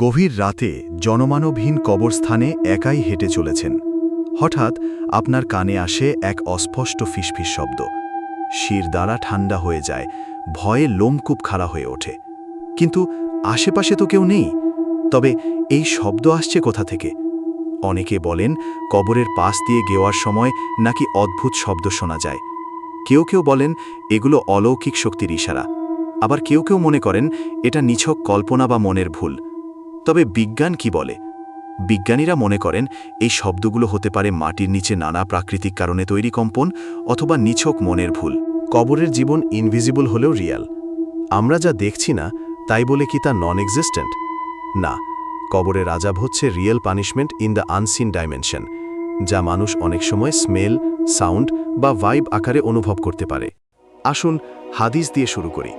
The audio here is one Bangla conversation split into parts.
গভীর রাতে জনমানবহীন কবরস্থানে একাই হেঁটে চলেছেন। হঠাৎ আপনার কানে আসে এক অস্পষ্ট ফিসফিস শব্দ। শির দ্বারা ঠান্ডা হয়ে যায়, ভয়ে লোমকূপ খাড়া হয়ে ওঠে। কিন্তু আশেপাশে তো কেউ নেই। তবে এই শব্দ আসছে কোথা থেকে? অনেকে বলেন কবরের পাশ দিয়ে গেওয়ার সময় নাকি অদ্ভুত শব্দ শোনা যায়। কেউ কেউ বলেন এগুলো অলৌকিক শক্তির ইশারা। আবার কেউ কেউ মনে করেন এটা নিছক কল্পনা বা মনের ভুল। তবে বিজ্ঞান কি বলে? বিজ্ঞানীরা মনে করেন, এই শব্দগুলো হতে পারে মাটির নিচে নানা প্রাকৃতিক কারণে তৈরি কম্পন অথবা নিছক মনের ভুল। কবরের জীবন ইনভিজিবল হলেও রিয়াল আমরা যা দেখছি না, তাই বলে কি তা নন এক্সিস্টেন্ট না, কবরের আজাব হচ্ছে real punishment in the unseen dimension যা মানুষ অনেক সময় স্মেল সাউন্ড বা ভাইব আকারে অনুভব করতে পারে। আসুন হাদিস দিয়ে শুরু করি।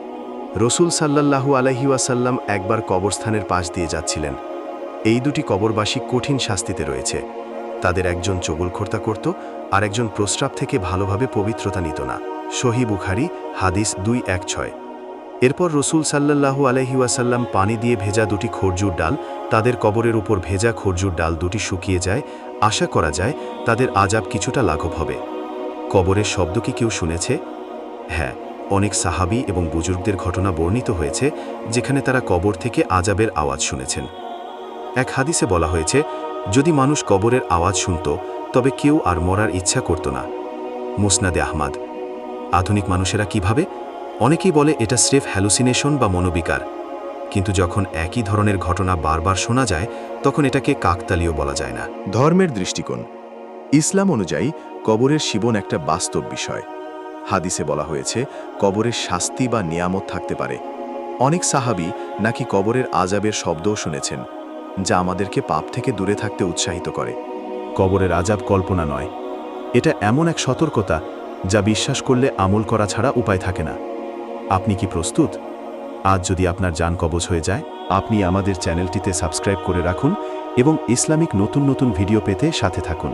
রসুল সাল্লাল্লাহু আলহি ওয়াসাল্লাম একবার কবরস্থানের পাশ দিয়ে যাচ্ছিলেন। এই দুটি কবরবাসী কঠিন শাস্তিতে রয়েছে। তাদের একজন চবুলখোর্তা করত আর একজন প্রস্রাব থেকে ভালোভাবে পবিত্রতা নিত না। সহি বুখারি, হাদিস দুই এক ছয়। এরপর রসুল সাল্লাল্লাহু আলহি ওয়াসাল্লাম পানি দিয়ে ভেজা দুটি খরজুর ডাল, তাদের কবরের উপর ভেজা খরজুর ডাল দুটি শুকিয়ে যায়, আশা করা যায় তাদের আজাব কিছুটা লাঘব হবে। কবরের শব্দ কি কেউ শুনেছে? হ্যাঁ অনেক সাহাবি এবং বুজুর্গদের ঘটনা বর্ণিত হয়েছে, যেখানে তারা কবর থেকে আজাবের আওয়াজ শুনেছেন। এক হাদিসে বলা হয়েছে, যদি মানুষ কবরের আওয়াজ শুনত, তবে কেউ আর মরার ইচ্ছা করত না। মুসনাদে আহমাদ। আধুনিক মানুষেরা কীভাবে? অনেকেই বলে এটা স্রেফ হ্যালুসিনেশন বা মনোবিকার। কিন্তু যখন একই ধরনের ঘটনা বারবার শোনা যায়, তখন এটাকে কাকতালীয় বলা যায় না। ধর্মের দৃষ্টিকোণ। ইসলাম অনুযায়ী কবরের জীবন একটা বাস্তব বিষয়। হাদিসে বলা হয়েছে, কবরের শাস্তি বা নিয়ামত থাকতে পারে। অনেক সাহাবি নাকি কবরের আজাবের শব্দও শুনেছেন, যা আমাদেরকে পাপ থেকে দূরে থাকতে উৎসাহিত করে। কবরের আজাব কল্পনা নয়। এটা এমন এক সতর্কতা যা বিশ্বাস করলে আমল করা ছাড়া উপায় থাকে না। আপনি কি প্রস্তুত? আজ যদি আপনার যান কবজ হয়ে যায়, আপনি আমাদের চ্যানেলটিতে সাবস্ক্রাইব করে রাখুন এবং ইসলামিক নতুন নতুন ভিডিও পেতে সাথে থাকুন।